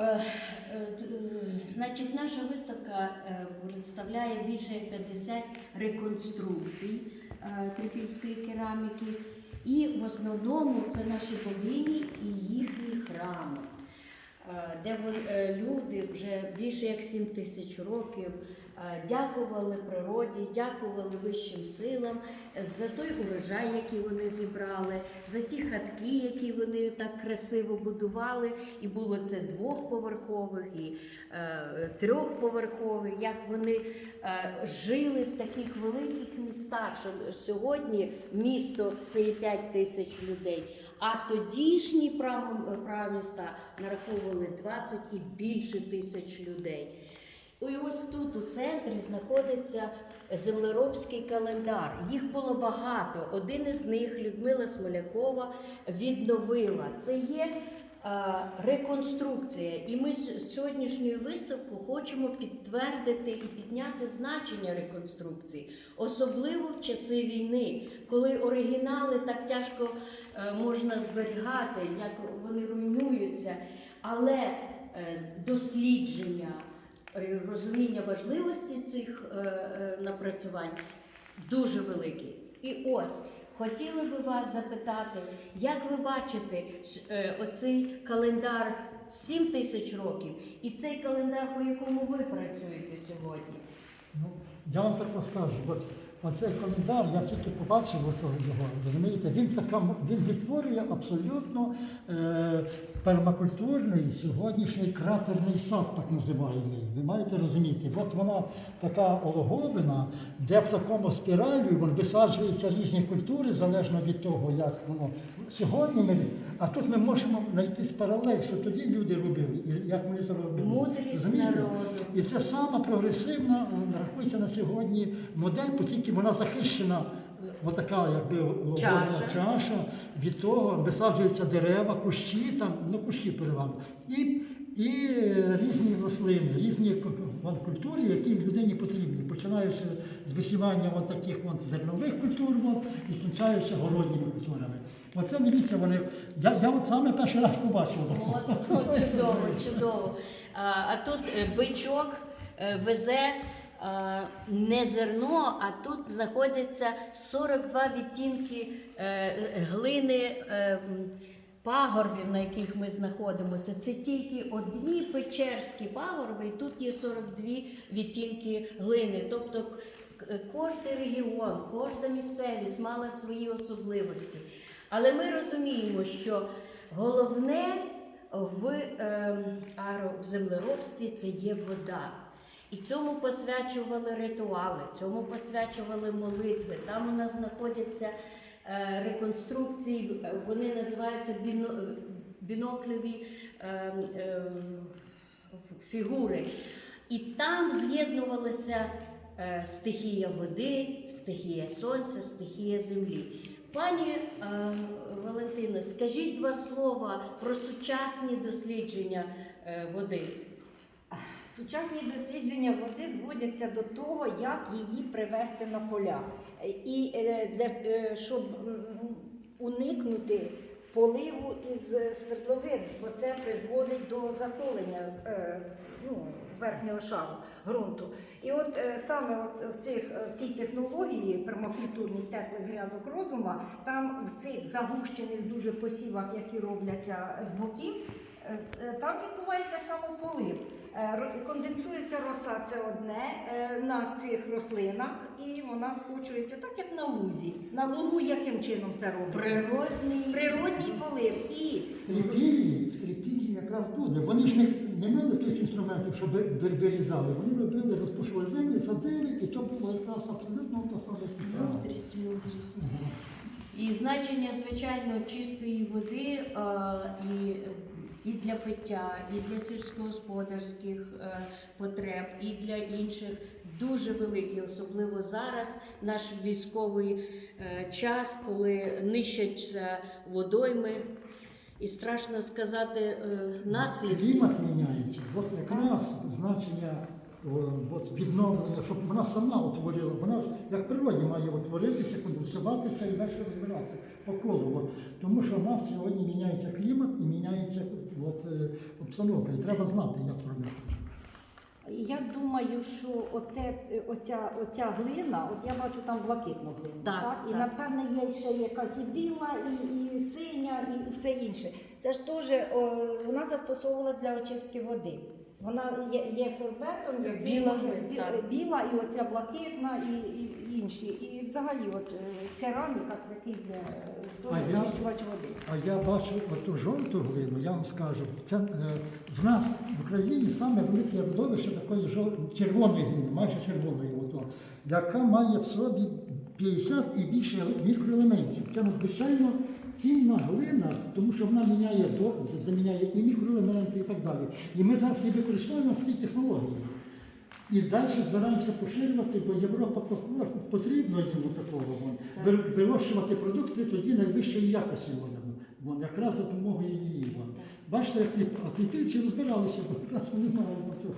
Е, е, е, Значить, наша виставка представляє більше 50 реконструкцій трипільської кераміки. І в основному це наші богині і їхні храми, де люди вже більше як 7 тисяч років дякували природі, дякували вищим силам за той урожай, який вони зібрали, за ті хатки, які вони так красиво будували. І було це двохповерхових і е, трьохповерхових, як вони е, жили в таких великих містах, що сьогодні місто це є 5 тисяч людей. А тодішні праміста нараховували 20 і більше тисяч людей. І ось тут у центрі знаходиться землеробський календар. Їх було багато. Один із них Людмила Смолякова відновила. Це є е, реконструкція. І ми з сьогоднішньою виставку хочемо підтвердити і підняти значення реконструкції, особливо в часи війни, коли оригінали так тяжко е, можна зберігати, як вони руйнуються. Але е, дослідження, розуміння важливості цих е, е, напрацювань дуже велике. І ось хотіли би вас запитати, як ви бачите е, оцей календар 7 тисяч років і цей календар, по якому ви працюєте сьогодні? Ну, я вам так розкажу, оцей коментар, я тільки побачив ото його, розумієте, він така, він відтворює абсолютно е, пермакультурний сьогоднішній кратерний сад, так називаємий. Ви маєте розуміти, от вона така ологовина, де в такому спіралі висаджуються різні культури, залежно від того, як воно. Сьогодні ми, а тут ми можемо знайти паралель, що тоді люди робили, і як вони це робили. Мудрість народу. І це сама прогресивна, рахується на сьогодні модель, бо тільки вона захищена, е, отака якби логовна Чаша. чаша, від того висаджуються дерева, кущі, там, ну кущі переважно. І, і різні рослини, різні культури, які людині потрібні, починаючи з висівання вон таких вон зернових культур вон, і кінчаючи городніми культурами. Оце дивіться, вони. Я, я от саме перший раз побачив. От, чудово, чудово. А, а тут е, бичок е, везе не зерно, а тут знаходяться 42 відтінки е, е, глини. е, Пагорбів, на яких ми знаходимося, це тільки одні печерські пагорби, і тут є 42 відтінки глини. Тобто кожний регіон, кожна місцевість мала свої особливості. Але ми розуміємо, що головне в, ем, в землеробстві це є вода. І цьому посвячували ритуали, цьому посвячували молитви. Там у нас знаходяться е, реконструкції, е, вони називаються біно, біноклеві ем, ем, фігури. І там з'єднувалася е, стихія води, стихія сонця, стихія землі. Пані е, Валентино, скажіть два слова про сучасні дослідження е, води. Сучасні дослідження води зводяться до того, як її привести на поля. І е, для, е, щоб уникнути поливу із свердловин, бо це призводить до засолення е, ну, верхнього шару ґрунту. І от саме от в, цих, в цій технології пермакультурній теплих грядок розума, там в цих загущених дуже посівах, які робляться з боків, там відбувається самополив. Е, Конденсується роса, це одне е, на цих рослинах, і вона скочується так, як на лузі. На лугу яким чином це робиться? Природний Природній полив. І В трипіллі, в трипіллі якраз буде. Вони ж не, не мали тих інструментів, щоб вир- вирізали. Вони робили, розпушували землю, садили, і то було якраз абсолютно та саме мудрість, мудрість. І значення, звичайно, чистої води е, і, і для пиття, і для сільськогосподарських е, потреб, і для інших дуже великі, особливо зараз, наш військовий е, час, коли нищаться водойми. І страшно сказати е, наслідки. Клімат міняється. От якраз значення от відновлення, щоб вона сама утворила. Вона ж як природі має утворитися, конденсуватися і далі розбиратися по колу. От. Тому що в нас сьогодні міняється клімат і міняється от, е, обстановка, і треба знати, як робити. Я думаю, що оте, оця, оця глина, от я бачу там блакитну глину, Так, І так. напевне є ще якась і біла, і, і синя, і, і все інше. Це ж теж о, вона застосовувалася для очистки води. Вона є, є сорбентом, Як біла може- глина, бі- так. біла і оця блакитна, і, і інші. І взагалі, от е, кераміка такий є очищувач води. А я бачу оту жовту глину, я вам скажу, це е, в нас в Україні саме велике родовище такої жов... червоної глини, майже червоної, ото, яка має в собі 50 і більше мікроелементів. Це надзвичайно цінна глина, тому що вона міняє до заміняє і мікроелементи, і так далі. І ми зараз її використовуємо в тій технології. І далі збираємося поширювати, бо Європа потрібно йому такого. вон. Вирощувати продукти тоді найвищої якості вони. Вон, якраз за допомогою її. Бачите, як кліпільці розбиралися, бо якраз вони мали цього.